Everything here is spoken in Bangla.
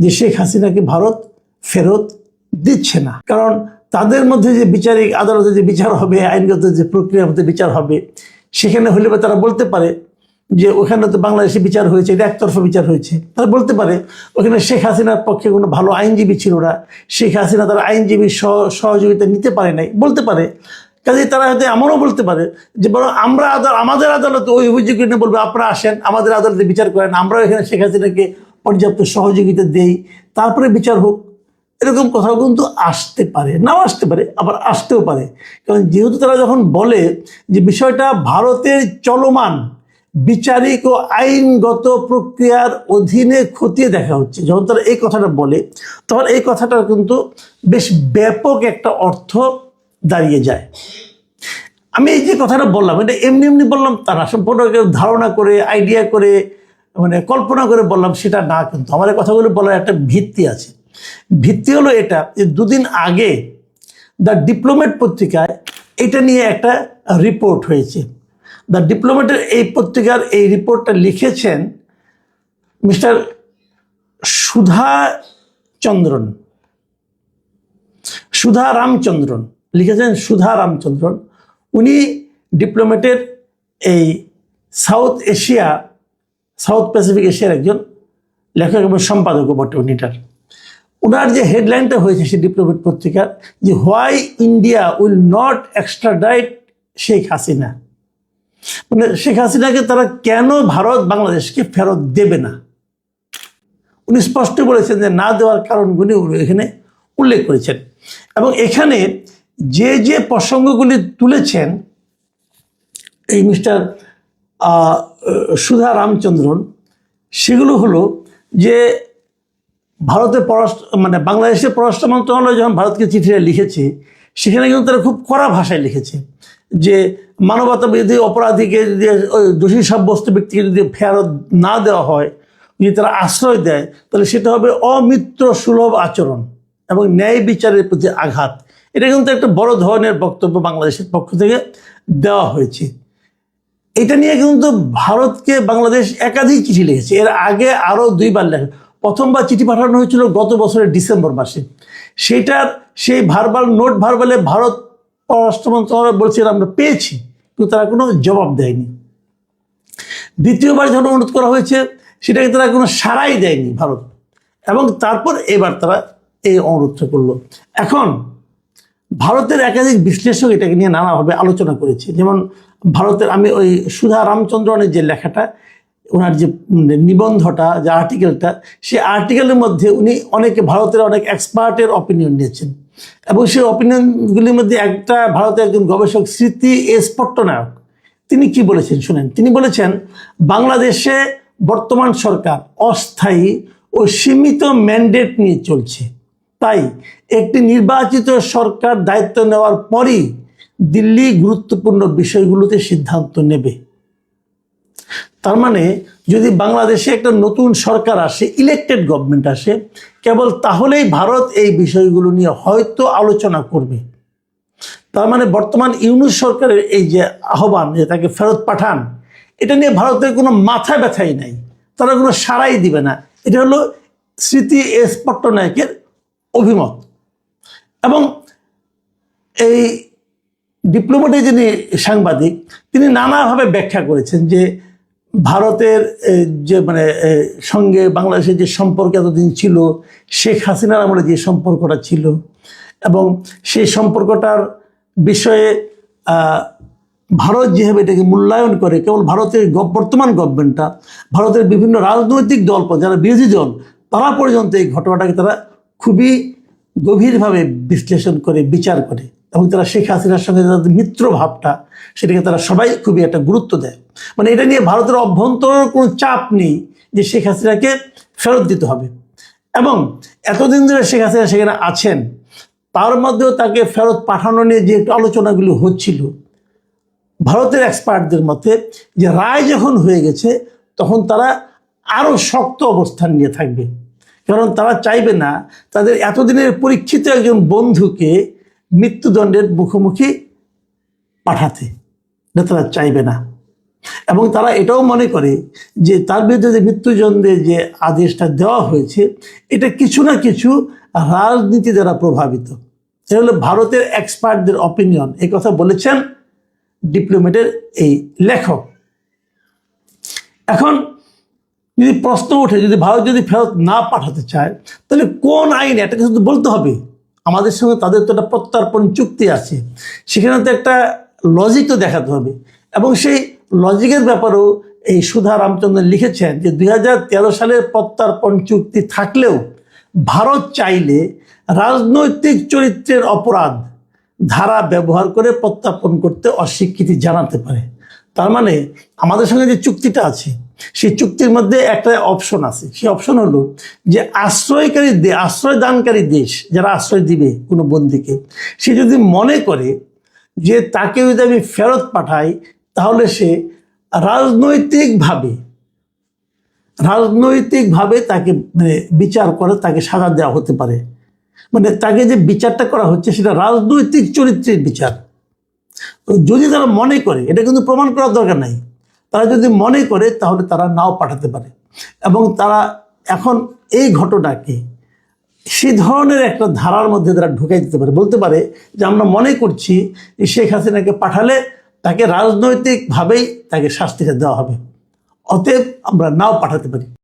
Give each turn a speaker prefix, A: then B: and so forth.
A: যে শেখ হাসিনাকে ভারত ফেরত দিচ্ছে না। কারণ তাদের মধ্যে যে বিচারিক আদালতে যে বিচার হবে, আইনগত যে প্রক্রিয়ার মধ্যে বিচার হবে, সেখানে হলে বা তারা বলতে পারে যে ওখানে তো বাংলাদেশে বিচার হয়েছে, এটা একতরফা বিচার হয়েছে। তারা বলতে পারে, ওখানে শেখ হাসিনার পক্ষে কোনো ভালো আইনজীবী ছিল না। শেখ হাসিনা তারা আইনজীবীর সহ- সহযোগিতা নিতে পারে নাই। বলতে পারে কাজে তারা হয়তো এমনও বলতে পারে যে বরং আমরা আমাদের আদালতে ওই অভিযোগ নিয়ে বলবে, আপনারা আসেন, আমাদের আদালতে বিচার করেন, আমরাও এখানে শেখ হাসিনাকে পর্যাপ্ত সহযোগিতা দেই, তারপরে বিচার হোক, এরকম কথাও কিন্তু আসতে পারে, নাও আসতে পারে, আবার আসতেও পারে। কারণ যেহেতু তারা যখন বলে যে বিষয়টা ভারতের চলমান, বিচারিক ও আইনগত প্রক্রিয়ার অধীনে খতিয়ে দেখা হচ্ছে, যখন তারা এই কথাটা বলে, তখন এই কথাটার কিন্তু বেশ ব্যাপক একটা অর্থ দাঁড়িয়ে যায়। আমি এই যে কথাটা বললাম, এটা এমনি এমনি বললাম তারা সম্পূর্ণ ধারণা করে আইডিয়া করে মানে কল্পনা করে বললাম সেটা না কিন্তু আমার কথাগুলো বলার একটা ভিত্তি আছে। ভিত্তি হলো এটা যে দুদিন আগে দ্য ডিপ্লোমেট পত্রিকায় এটা নিয়ে একটা রিপোর্ট হয়েছে। দ্য ডিপ্লোমেটের এই পত্রিকার এই রিপোর্টটা লিখেছেন মিস্টার সুধা চন্দ্রন সুধা রামচন্দ্রন লিখেছেন সুধা রামচন্দ্রন উনি ডিপ্লোমেটের এই সাউথ এশিয়া সাউথ প্যাসিফিক এশিয়ার একজন লেখক এবং সম্পাদক বটে উনিটার ওনার যে হেডলাইনটা হয়েছে সেই ডিপ্লোমেট পত্রিকার, যে why India will not extradite Sheikh Hasina. মানে শেখ হাসিনাকে তারা কেন ভারত বাংলাদেশকে ফেরত দেবে না? উনি স্পষ্ট বলেছেন যে না দেওয়ার কারণগুলি এখানে উল্লেখ করেছেন। এবং এখানে যে যে প্রসঙ্গগুলি তুলেছেন, এই মিস্টার সুধা রামচন্দ্রন, সেগুলো হলো যে ভারতের পররাষ্ট্র মানে বাংলাদেশের পররাষ্ট্র মন্ত্রণালয় যখন ভারতকে চিঠিটা লিখেছে, সেখানে কিন্তু তারা খুব কড়া ভাষায় লিখেছে যে মানবতা বিরোধী অপরাধীকে যদি দোষী সাব্যস্ত ব্যক্তিকে যদি ফেরত না দেওয়া হয়, যদি তারা আশ্রয় দেয়, তাহলে সেটা হবে অমিত্র সুলভ আচরণ এবং ন্যায় বিচারের প্রতি আঘাত। এটা কিন্তু একটা বড় ধরনের বক্তব্য বাংলাদেশের পক্ষ থেকে দেওয়া হয়েছে। এটা নিয়ে কিন্তু ভারতকে বাংলাদেশ একাধিক চিঠি লিখেছে। এর আগে আরও দুইবার লেখে। প্রথমবার চিঠি পাঠানো হয়েছিল গত বছরের ডিসেম্বর মাসে। সেটার সেই ভারবাল নোট ভারবালে ভারত পররাষ্ট্র মন্ত্রণালয় বলছে আমরা পেয়েছি। কিন্তু তারা কোনো জবাব দেয়নি। দ্বিতীয়বার যখন অনুরোধ করা হয়েছে, সেটাকে তারা কোনো সাড়াই দেয়নি ভারত। এবং তারপর এবার তারা এই অনুরোধটা করল। এখন ভারতের একাধিক বিশ্লেষক এটাকে নিয়ে নানাভাবে আলোচনা করেছে। যেমন ভারতের আমি ওই সুধা রামচন্দ্রনের যে লেখাটা, ওনার যে নিবন্ধটা, যে আর্টিকেলটা সেই আর্টিকেলের মধ্যে উনি অনেকে ভারতের অনেক এক্সপার্টের অপিনিয়ন নিয়েছেন। এবং সেই অপিনিয়নগুলির মধ্যে একটা ভারতের একজন গবেষক, স্মৃতি এস পট্টনায়ক, তিনি কি বলেছেন শুনেন? তিনি বলেছেন, বাংলাদেশে বর্তমান সরকার অস্থায়ী ও সীমিত ম্যান্ডেট নিয়ে চলছে। তাই একটি নির্বাচিত সরকার দায়িত্ব নেওয়ার পরই দিল্লি গুরুত্বপূর্ণ বিষয়গুলোতে সিদ্ধান্ত নেবে। তার মানে যদি বাংলাদেশে একটা নতুন সরকার আসে ইলেকটেড গভর্নমেন্ট আসে, কেবল তাহলেই ভারত এই বিষয়গুলো নিয়ে হয়তো আলোচনা করবে। তার মানে বর্তমান ইউনুস সরকারের এই যে আহ্বান যে তাকে ফেরত পাঠান, এটা নিয়ে ভারতের কোনো মাথা ব্যথাই নাই। তারা কোনো সাড়াই দিবে না। এটা হলো স্মৃতি এস পট্টনায়কের অভিমত। এবং এই ডিপ্লোমেটের যিনি সাংবাদিক, তিনি নানাভাবে ব্যাখ্যা করেছেন যে ভারতের যে মানে সঙ্গে বাংলাদেশের যে সম্পর্ক এতদিন ছিল, শেখ হাসিনার আমলে যে সম্পর্কটা ছিল, এবং সেই সম্পর্কটার বিষয়ে ভারত যেভাবে এটাকে মূল্যায়ন করে, কেবল ভারতের বর্তমান গভর্নমেন্টটা ভারতের বিভিন্ন রাজনৈতিক দল, যারা বিরোধী দল, তারা পর্যন্ত এই ঘটনাটাকে তারা খুবই গভীরভাবে বিশ্লেষণ করে, বিচার করে এবং তারা শেখ হাসিনার সঙ্গে তাদের মিত্র ভাবটা, সেটাকে তারা সবাই খুবই একটা গুরুত্ব দেয়। মানে এটা নিয়ে ভারতের অভ্যন্তরের কোনো চাপ নেই যে শেখ হাসিনাকে ফেরত দিতে হবে। এবং এতদিন ধরে শেখ হাসিনা সেখানে আছেন, তার মধ্যেও তাকে ফেরত পাঠানো নিয়ে যে একটু আলোচনাগুলো হচ্ছিল, ভারতের এক্সপার্টদের মতে যে রায় যখন হয়ে গেছে, তখন তারা আরও শক্ত অবস্থান নিয়ে থাকবে। কারণ তারা চাইবে না তাদের এতদিনের পরীক্ষিত একজন বন্ধুকে মৃত্যুদণ্ডের মুখোমুখি পাঠাতে। এটা তারা চাইবে না। এবং তারা এটাও মনে করে যে তার বিরুদ্ধে যে মৃত্যুদণ্ডের যে আদেশটা দেওয়া হয়েছে, এটা কিছু না কিছু রাজনীতি দ্বারা প্রভাবিত। এটা হলো ভারতের এক্সপার্টদের অপিনিয়ন এই কথা বলেছেন ডিপ্লোমেটের এই লেখক। এখন যদি প্রশ্ন ওঠে, যদি ভারত যদি ফেরত না পাঠাতে চায়, তাহলে কোন আইনে? এটাকে শুধু বলতে হবে। আমাদের সঙ্গে তাদের তো একটা প্রত্যর্পণ চুক্তি আছে। সেখানে তো একটা লজিক তো দেখাতে হবে। এবং সেই লজিকের ব্যাপারেও এই সুধা রামচন্দ্রন লিখেছেন যে, দুই হাজার তেরো সালের প্রত্যর্পণ চুক্তি থাকলেও ভারত চাইলে রাজনৈতিক চরিত্রের অপরাধ ধারা ব্যবহার করে প্রত্যাপন করতে অস্বীকৃতি জানাতে পারে। তার মানে আমাদের সঙ্গে যে চুক্তিটা আছে, সেই চুক্তির মধ্যে একটা অপশন আছে। সেই অপশন হলো যে আশ্রয়কারী আশ্রয় দানকারী দেশ যারা আশ্রয় দিবে কোনো বন্দিকে, সে যদি মনে করে যে তাকে যদি আমি ফেরত পাঠাই, তাহলে সে রাজনৈতিকভাবে রাজনৈতিকভাবে তাকে মানে বিচার করে, তাকে সাজা দেওয়া হতে পারে। মানে তাকে যে বিচারটা করা হচ্ছে, সেটা রাজনৈতিক চরিত্রের বিচার। তো যদি তারা মনে করে, এটা কিন্তু প্রমাণ করার দরকার নাই। তারা যদি মনে করে, তাহলে তারা নাও পাঠাতে পারে। এবং তারা এখন এই ঘটনাকে সে ধরনের একটা ধারার মধ্যে তারা ঢুকাই দিতে পারে। বলতে পারে যে আমরা মনে করছি যে শেখ হাসিনাকে পাঠালে তাকে রাজনৈতিকভাবেই তাকে শাস্তিটা দেওয়া হবে। অতএব আমরা নাও পাঠাতে পারি।